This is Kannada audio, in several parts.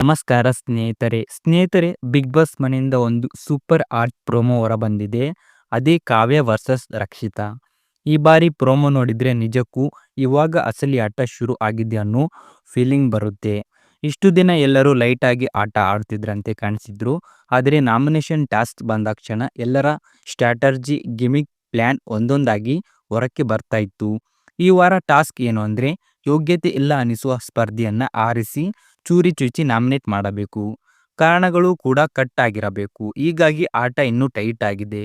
ನಮಸ್ಕಾರ ಸ್ನೇಹಿತರೆ. ಸ್ನೇಹಿತರೆ ಬಿಗ್ ಬಾಸ್ ಮನೆಯಿಂದ ಒಂದು ಸೂಪರ್ ಆರ್ಟ್ ಪ್ರೋಮೋ ಹೊರ ಬಂದಿದೆ ಅದೇ ಕಾವ್ಯ ವರ್ಸಸ್ ರಕ್ಷಿತಾ. ಈ ಬಾರಿ ಪ್ರೋಮೋ ನೋಡಿದ್ರೆ ನಿಜಕ್ಕೂ ಇವಾಗ ಅಸಲಿ ಆಟ ಶುರು ಆಗಿದೆ ಅನ್ನೋ ಫೀಲಿಂಗ್ ಬರುತ್ತೆ. ಇಷ್ಟು ದಿನ ಎಲ್ಲರೂ ಲೈಟ್ ಆಗಿ ಆಟ ಆಡ್ತಿದ್ರಂತೆ ಕಾಣಿಸಿದ್ರು. ಆದರೆ ನಾಮಿನೇಷನ್ ಟಾಸ್ಕ್ ಬಂದಾಕ್ಷಣ ಎಲ್ಲರ ಸ್ಟ್ರಾಟರ್ಜಿ ಗಿಮಿಕ್ ಪ್ಲ್ಯಾನ್ ಒಂದೊಂದಾಗಿ ಹೊರಕ್ಕೆ ಬರ್ತಾ ಇತ್ತು. ಈ ವಾರ ಟಾಸ್ಕ್ ಏನು ಅಂದರೆ ಯೋಗ್ಯತೆ ಇಲ್ಲ ಅನಿಸುವ ಸ್ಪರ್ಧೆಯನ್ನು ಆರಿಸಿ, ಚೂರಿ ಚುಚಿ ನಾಮಿನೇಟ್ ಮಾಡಬೇಕು. ಕಾರಣಗಳು ಕೂಡ ಕಟ್ ಆಗಿರಬೇಕು. ಹೀಗಾಗಿ ಆಟ ಇನ್ನೂ ಟೈಟ್ ಆಗಿದೆ.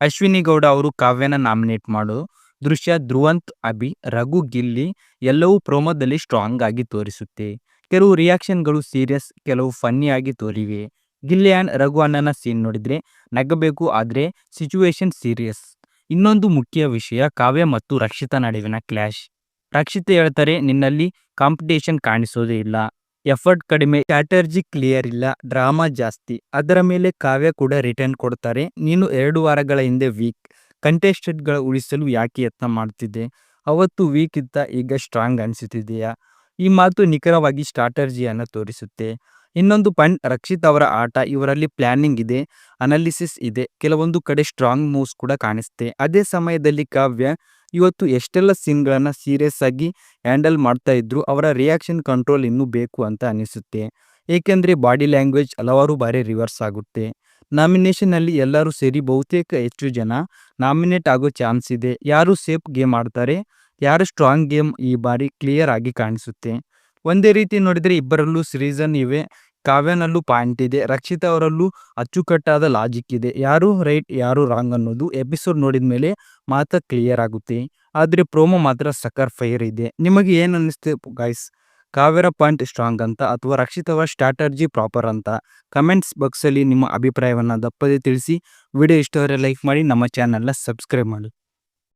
ಅಶ್ವಿನಿ ಗೌಡ ಅವರು ಕಾವ್ಯನ ನಾಮಿನೇಟ್ ಮಾಡೋ. ದೃಶ್ಯ ಧ್ರುವಂತ್, ಅಭಿ, ರಘು, ಗಿಲ್ಲಿ ಎಲ್ಲವೂ ಪ್ರೋಮೋದಲ್ಲಿ ಸ್ಟ್ರಾಂಗ್ ಆಗಿ ತೋರಿಸುತ್ತೆ. ಕೆಲವು ರಿಯಾಕ್ಷನ್ಗಳು ಸೀರಿಯಸ್, ಕೆಲವು ಫನ್ನಿಯಾಗಿ ತೋರಿವೆ. ಗಿಲ್ಲಿ ಆ್ಯಂಡ್ ರಘು ಅಣ್ಣನ ಸೀನ್ ನೋಡಿದ್ರೆ ನಗಬೇಕು, ಆದರೆ ಸಿಚುವೇಶನ್ ಸೀರಿಯಸ್. ಇನ್ನೊಂದು ಮುಖ್ಯ ವಿಷಯ ಕಾವ್ಯ ಮತ್ತು ರಕ್ಷಿತಾ ನಡುವಿನ ಕ್ಲಾಶ್. ರಕ್ಷಿತಾ ಹೇಳ್ತಾರೆ, ನಿನ್ನಲ್ಲಿ ಕಾಂಪಿಟೇಷನ್ ಕಾಣಿಸೋದೇ ಇಲ್ಲ. ಎಫರ್ಟ್ ಕಡಿಮೆ ಸ್ಟ್ರಾಟರ್ಜಿ ಕ್ಲಿಯರ್ ಇಲ್ಲ ಡ್ರಾಮಾ ಜಾಸ್ತಿ. ಅದರ ಮೇಲೆ ಕಾವ್ಯ ಕೂಡ ರಿಟರ್ನ್ ಕೊಡ್ತಾರೆ. ನೀನು ಎರಡು ವಾರಗಳ ಹಿಂದೆ ವೀಕ್ ಕಂಟೆಸ್ಟೆಂಟ್ಗಳ ಉಳಿಸಲು ಯಾಕೆ ಯತ್ನ ಮಾಡ್ತಿದ್ದೆ? ಅವತ್ತು ವೀಕ್ ಇತ್ತ ಈಗ ಸ್ಟ್ರಾಂಗ್ ಅನಿಸುತ್ತಿದೆಯಾ ಈ ಮಾತು ನಿಖರವಾಗಿ ಸ್ಟ್ರಾಟರ್ಜಿಯನ್ನು ತೋರಿಸುತ್ತೆ. ಇನ್ನೊಂದು ಪಾಯಿಂಟ್ ರಕ್ಷಿತ್ ಅವರ ಆಟ, ಇವರಲ್ಲಿ ಪ್ಲಾನಿಂಗ್ ಇದೆ ಅನಾಲಿಸಿಸ್ ಇದೆ. ಕೆಲವೊಂದು ಕಡೆ ಸ್ಟ್ರಾಂಗ್ ಮೂವ್ಸ್ ಕೂಡ ಕಾಣಿಸುತ್ತೆ. ಅದೇ ಸಮಯದಲ್ಲಿ ಕಾವ್ಯ ಇವತ್ತು ಎಷ್ಟೆಲ್ಲ ಸೀನ್ಗಳನ್ನು ಸೀರಿಯಸ್ ಆಗಿ ಹ್ಯಾಂಡಲ್ ಮಾಡ್ತಾ ಇದ್ರು, ಅವರ ರಿಯಾಕ್ಷನ್ ಕಂಟ್ರೋಲ್ ಇನ್ನೂ ಬೇಕು ಅಂತ ಅನಿಸುತ್ತೆ. ಏಕೆಂದರೆ ಬಾಡಿ ಲ್ಯಾಂಗ್ವೇಜ್ ಹಲವಾರು ಬಾರಿ ರಿವರ್ಸ್ ಆಗುತ್ತೆ. ನಾಮಿನೇಷನಲ್ಲಿ ಎಲ್ಲರೂ ಸೇರಿ ಬಹುತೇಕ ಹೆಚ್ಚು ಜನ ನಾಮಿನೇಟ್ ಆಗೋ ಚಾನ್ಸ್ ಇದೆ. ಯಾರು ಸೇಫ್ ಗೇಮ್ ಆಡ್ತಾರೆ, ಯಾರು ಸ್ಟ್ರಾಂಗ್ ಗೇಮ್ ಈ ಬಾರಿ ಕ್ಲಿಯರ್ ಆಗಿ ಕಾಣಿಸುತ್ತೆ. ಒಂದೇ ರೀತಿ ನೋಡಿದರೆ ಇಬ್ಬರಲ್ಲೂ ಸೀರೀಸನ್ ಇವೆ. ಕಾವ್ಯನಲ್ಲೂ ಪಾಯಿಂಟ್ ಇದೆ. ರಕ್ಷಿತ ಅವರಲ್ಲೂ ಅಚ್ಚುಕಟ್ಟಾದ ಲಾಜಿಕ್ ಇದೆ. ಯಾರು ರೈಟ್ ಯಾರು ರಾಂಗ್ ಅನ್ನೋದು ಎಪಿಸೋಡ್ ನೋಡಿದ ಮೇಲೆ ಮಾತ್ರ ಕ್ಲಿಯರ್ ಆಗುತ್ತೆ. ಆದರೆ ಪ್ರೋಮೋ ಮಾತ್ರ ಸಕರ್ ಫೈರ್ ಇದೆ. ನಿಮಗೆ ಏನು ಅನ್ನಿಸ್ತು ಗೈಸ್ ಕಾವ್ಯರ ಪಾಯಿಂಟ್ ಸ್ಟ್ರಾಂಗ್ ಅಂತ ಅಥವಾ ರಕ್ಷಿತ್ ಅವರ ಸ್ಟ್ರಾಟರ್ಜಿ ಪ್ರಾಪರ್ ಅಂತ ಕಮೆಂಟ್ಸ್ ಬಾಕ್ಸಲ್ಲಿ ನಿಮ್ಮ ಅಭಿಪ್ರಾಯವನ್ನು ದಪ್ಪದೆ ತಿಳಿಸಿ. ವಿಡಿಯೋ ಇಷ್ಟವರೆ ಲೈಕ್ ಮಾಡಿ. ನಮ್ಮ ಚಾನಲ್ನ ಸಬ್ಸ್ಕ್ರೈಬ್ ಮಾಡಿ.